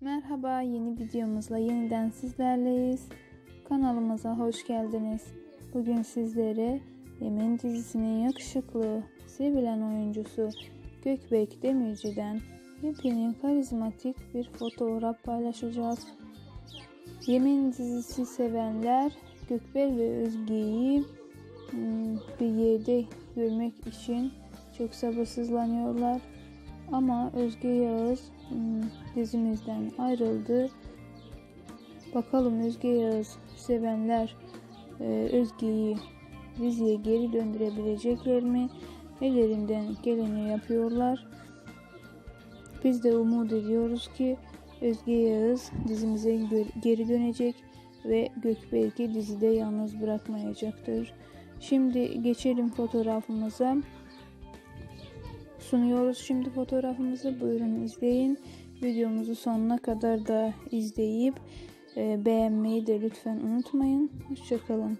Merhaba, yeni videomuzla yeniden sizlerleyiz. Kanalımıza hoş geldiniz. Bugün sizlere Yemen dizisinin yakışıklı, sevilen oyuncusu Gökbek Demirci'den yepyeni karizmatik bir fotoğraf paylaşacağız. Yemen dizisi sevenler Gökbel ve Özge'yi hmm, bir yerde görmek için çok sabırsızlanıyorlar. Ama Özge Yağız hmm, dizimizden ayrıldı. Bakalım Özge Yağız sevenler e, Özge'yi diziye geri döndürebilecekler mi? Ellerinden geleni yapıyorlar. Biz de umut ediyoruz ki Özge Yağız dizimize geri dönecek ve Gökberk'i dizide yalnız bırakmayacaktır. Şimdi geçelim fotoğrafımıza sunuyoruz şimdi fotoğrafımızı. Buyurun izleyin. Videomuzu sonuna kadar da izleyip e, beğenmeyi de lütfen unutmayın. Hoşçakalın.